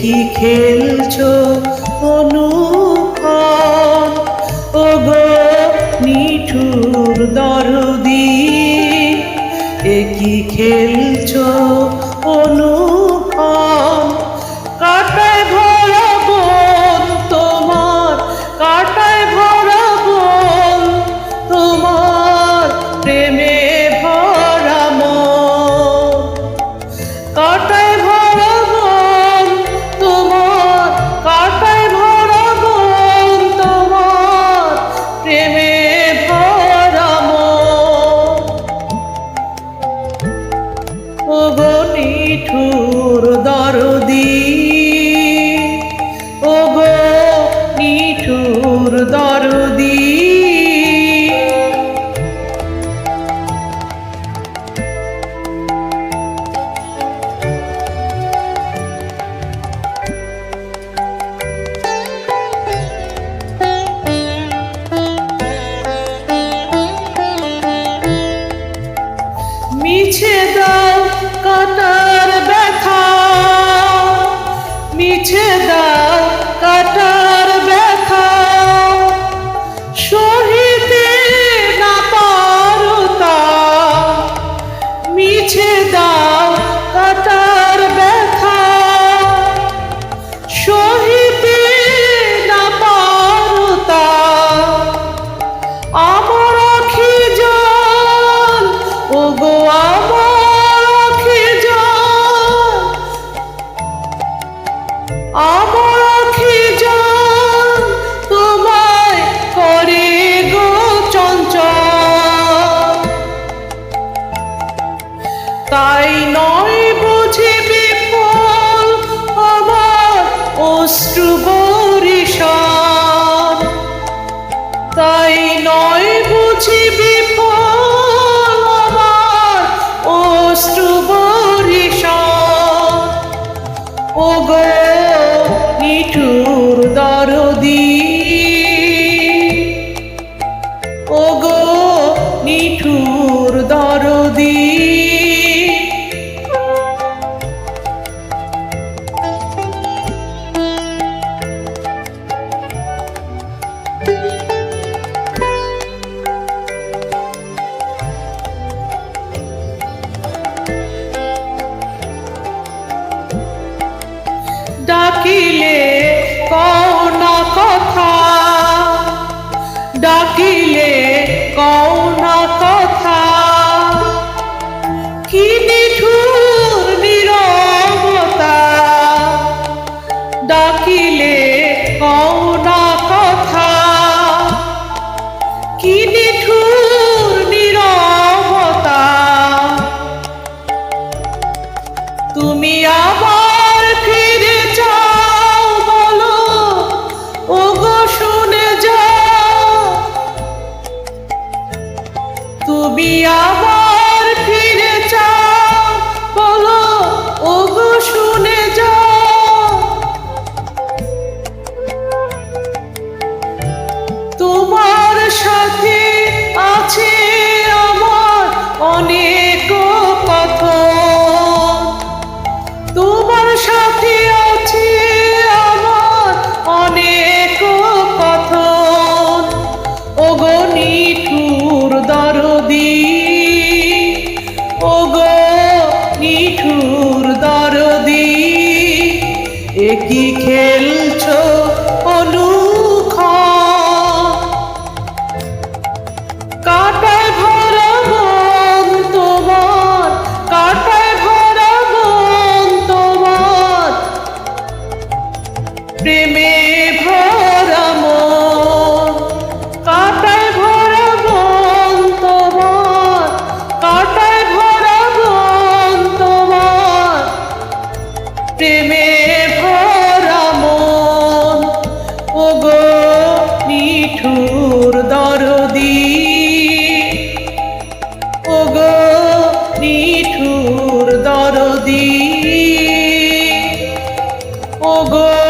কি খেলছো? ও গো নিঠুর দরদি। এ কি খেলছ? অনুপ নিঠুর love. একই খেল? mogo.